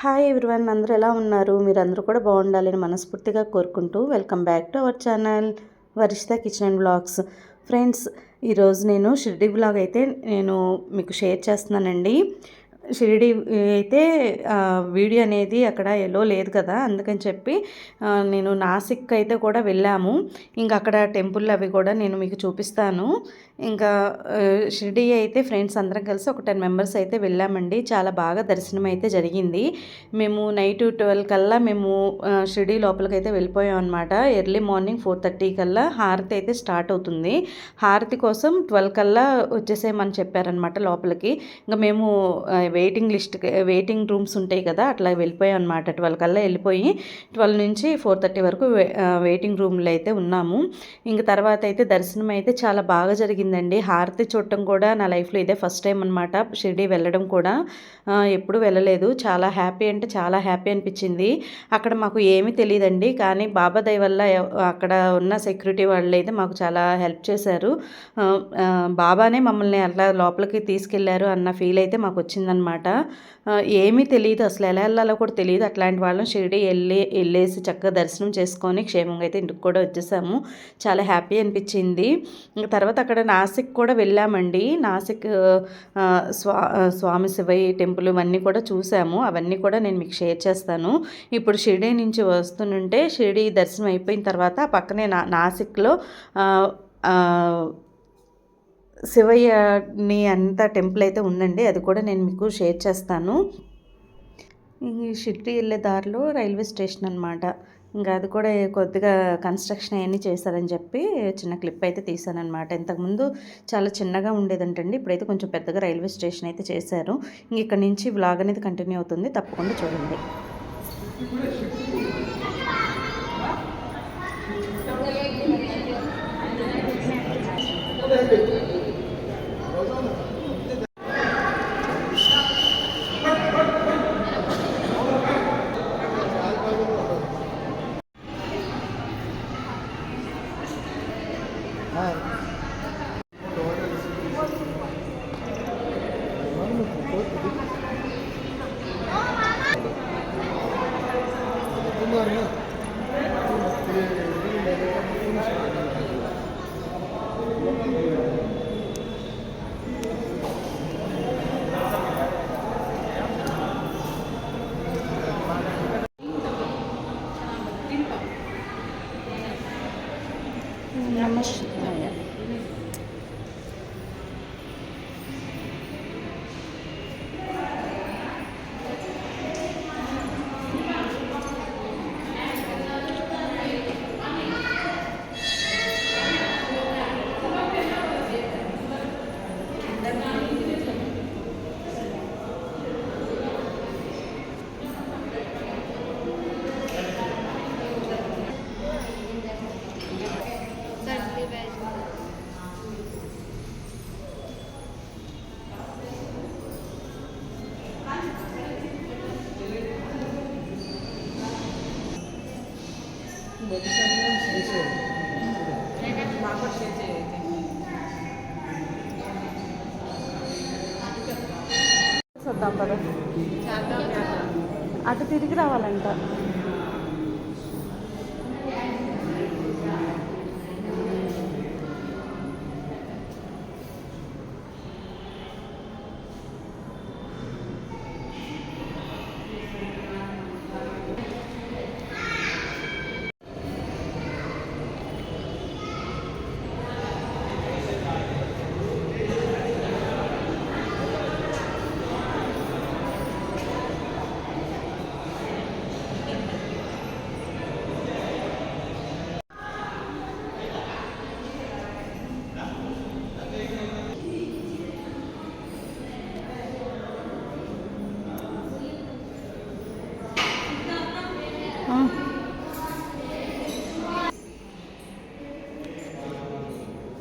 Hi everyone అందరూ ఎలా ఉన్నారు? మీరు అందరూ కూడా బాగుండాలని మనస్ఫూర్తిగా కోరుకుంటూ welcome back to our channel Varshitha kitchen and vlogs friends ఈరోజు నేను షిరిడి బ్లాగ్ అయితే నేను మీకు షేర్ చేస్తున్నానండి. షిరిడి అయితే వీడియో అనేది అక్కడ ఎలో లేదు కదా అందుకని చెప్పి నేను నాసిక్ అయితే కూడా వెళ్ళాము. ఇంకా అక్కడ టెంపుల్ అవి కూడా నేను మీకు చూపిస్తాను. ఇంకా షిరిడి అయితే ఫ్రెండ్స్ అందరం కలిసి ఒక టెన్ మెంబర్స్ అయితే వెళ్ళామండి. చాలా బాగా దర్శనం అయితే జరిగింది. మేము నైట్ ట్వెల్వ్ కల్లా మేము షిరిడి లోపలికైతే వెళ్ళిపోయాం అనమాట ఎర్లీ మార్నింగ్ ఫోర్ థర్టీ కల్లా హారతి అయితే స్టార్ట్ అవుతుంది. హారతి కోసం ట్వెల్వ్ కల్లా వచ్చేసేయమని చెప్పారనమాట లోపలికి. ఇంకా మేము వెయిటింగ్ లిస్ట్ వెయిటింగ్ రూమ్స్ ఉంటాయి కదా అట్లా వెళ్ళిపోయాం అనమాట ట్వెల్వ్ కల్లా వెళ్ళిపోయి ట్వెల్వ్ నుంచి ఫోర్ థర్టీ వరకు వెయిటింగ్ రూమ్లో అయితే ఉన్నాము. ఇంక తర్వాత అయితే దర్శనం అయితే చాలా బాగా జరిగింది. జరిగిందండి. హారతి చూడటం కూడా నా లైఫ్లో ఇదే ఫస్ట్ టైం అనమాట షిరిడి వెళ్ళడం కూడా. ఎప్పుడు వెళ్ళలేదు. చాలా హ్యాపీ అంటే చాలా హ్యాపీ అనిపించింది. అక్కడ మాకు ఏమీ తెలియదండి కానీ బాబా దయ వల్ల అక్కడ ఉన్న సెక్యూరిటీ వాళ్ళు అయితే మాకు చాలా హెల్ప్ చేశారు. బాబానే మమ్మల్ని అట్లా లోపలికి తీసుకెళ్ళారు అన్న ఫీల్ అయితే మాకు వచ్చిందనమాట అనమాట ఏమీ తెలియదు అసలు ఎలా వెళ్ళాలో కూడా తెలియదు అట్లాంటి వాళ్ళని షిరిడి వెళ్ళి వెళ్ళేసి చక్కగా దర్శనం చేసుకొని క్షేమంగా అయితే ఇంటికి కూడా వచ్చేసాము. చాలా హ్యాపీ అనిపించింది. తర్వాత అక్కడ నాసిక్ కూడా వెళ్ళామండి. నాసిక్ స్వా స్వామి శివయ్య టెంపుల్ ఇవన్నీ కూడా చూసాము. అవన్నీ కూడా నేను మీకు షేర్ చేస్తాను. ఇప్పుడు షిరిడి నుంచి వస్తుంటే షిరిడి దర్శనం అయిపోయిన తర్వాత పక్కనే నా నాసిక్లో శివయ్యని అంత టెంపుల్ అయితే ఉందండి. అది కూడా నేను మీకు షేర్ చేస్తాను. ఈ వెళ్ళే దారిలో రైల్వే స్టేషన్ అనమాట ఇంకా అది కూడా కొద్దిగా కన్స్ట్రక్షన్ అవన్నీ చేశారని చెప్పి చిన్న క్లిప్ అయితే తీశాను అనమాట ఇంతకుముందు చాలా చిన్నగా ఉండేదంటండి. ఇప్పుడైతే కొంచెం పెద్దగా రైల్వే స్టేషన్ అయితే చేశారు. ఇంక ఇక్కడ నుంచి వ్లాగ్ అనేది కంటిన్యూ అవుతుంది. తప్పకుండా చూడండి నమ శివాయ పద. అటు తిరిగి రావాలంట.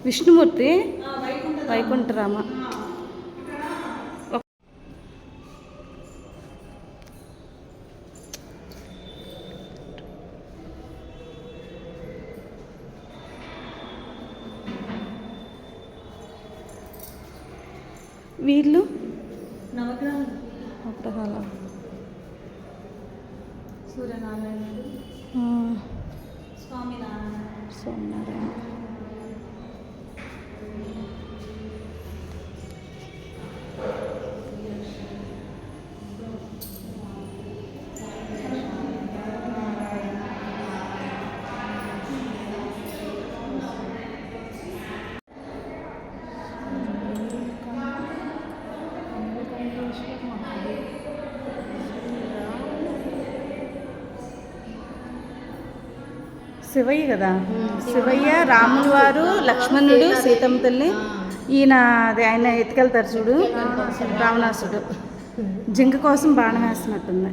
విష్ణుమూర్తి వైకుంఠరామ వీళ్ళు? నవగ్రహాలు. సూర్యనారాయణుడు. ఆ, స్వామినారాయణ. సోమనారాయణ శివయ్య కదా? శివయ్య రాముల వారు లక్ష్మణుడు సీతమ్మ తల్లి ఈయన అది ఆయన ఎత్తుకెళ్తారు చూడు రావణాసుడు. జింక కోసం బాణం వేస్తున్నట్టుంది.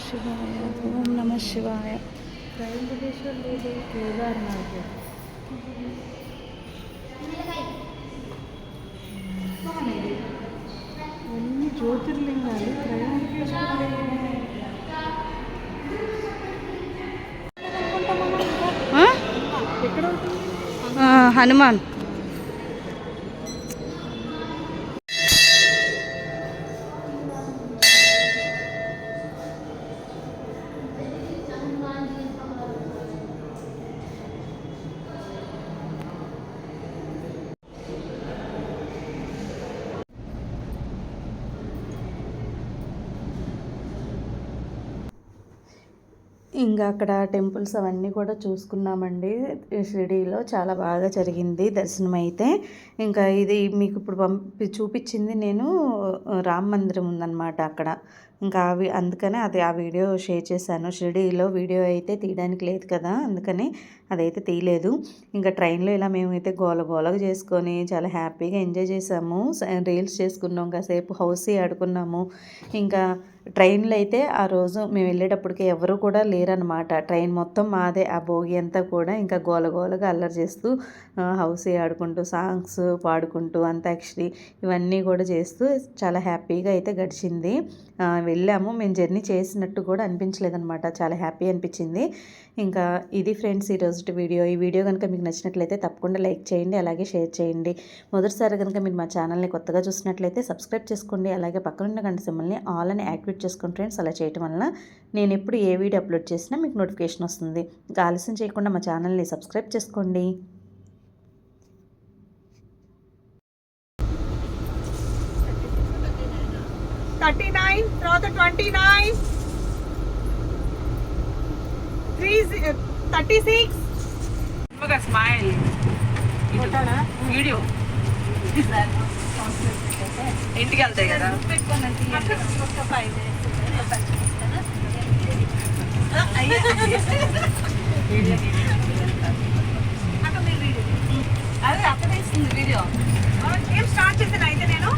శివాయ ఓం నమ శివాయ. వెంకటేశ్వర లేదు కేదార్నాథ్ అన్ని జ్యోతిర్లింగాలు హనుమాన్. ఇంకా అక్కడ టెంపుల్స్ అవన్నీ కూడా చూసుకున్నామండి. షిరిడీలో చాలా బాగా జరిగింది దర్శనం అయితే. ఇంకా ఇది మీకు ఇప్పుడు పంపి చూపించింది నేను రామ మందిరం ఉందన్నమాట అక్కడ. ఇంకా అవి అందుకనే అది ఆ వీడియో షేర్ చేశాను. షిరిడీలో వీడియో అయితే తీయడానికి లేదు కదా అందుకని అదైతే తీయలేదు. ఇంకా ట్రైన్లో ఇలా మేమైతే గోల గోలగా చేసుకొని చాలా హ్యాపీగా ఎంజాయ్ చేసాము. రీల్స్ చేసుకున్నాం కాసేపు హౌసీ ఆడుకున్నాము. ఇంకా ట్రైన్లో అయితే ఆ రోజు మేము వెళ్ళేటప్పటికి ఎవరు కూడా లేరనమాట ట్రైన్ మొత్తం మాదే ఆ భోగి అంతా కూడా ఇంకా గోల గోలగా అల్లరి చేస్తూ హౌస్ హౌసీ ఆడుకుంటూ సాంగ్స్ పాడుకుంటూ అంతాక్షరి ఇవన్నీ కూడా చేస్తూ చాలా హ్యాపీగా అయితే గడిచింది. వెళ్ళాము. మేము జర్నీ చేసినట్టు కూడా అనిపించలేదన్నమాట. చాలా హ్యాపీ అనిపించింది. ఇంకా ఇది ఫ్రెండ్స్ ఈరోజు వీడియో. ఈ వీడియో కనుక మీకు నచ్చినట్లయితే తప్పకుండా లైక్ చేయండి అలాగే షేర్ చేయండి. మొదటిసారి కనుక మీరు మా ఛానల్ని కొత్తగా చూసినట్లయితే సబ్స్క్రైబ్ చేసుకోండి. అలాగే పక్కనున్న గంట సిమ్మల్ని ఆల్ అని యాక్టివేట్ చేసుకోండి ఫ్రెండ్స్. అలా చేయటం వలన నేను ఎప్పుడు ఏ వీడియో అప్లోడ్ చేసినా మీకు నోటిఫికేషన్ వస్తుంది. ఇంకా ఆలస్యం చేయకుండా మా ఛానల్ని సబ్స్క్రైబ్ చేసుకోండి. థర్టీ నైన్ తర్వాత twenty nine three thirty six ఒక స్మైల్ వీడియో ఇంటికి వెళ్తాయి కదా? అదే అక్కడ వీడియో. ఏం స్టార్ట్ చేస్తాను అయితే నేను?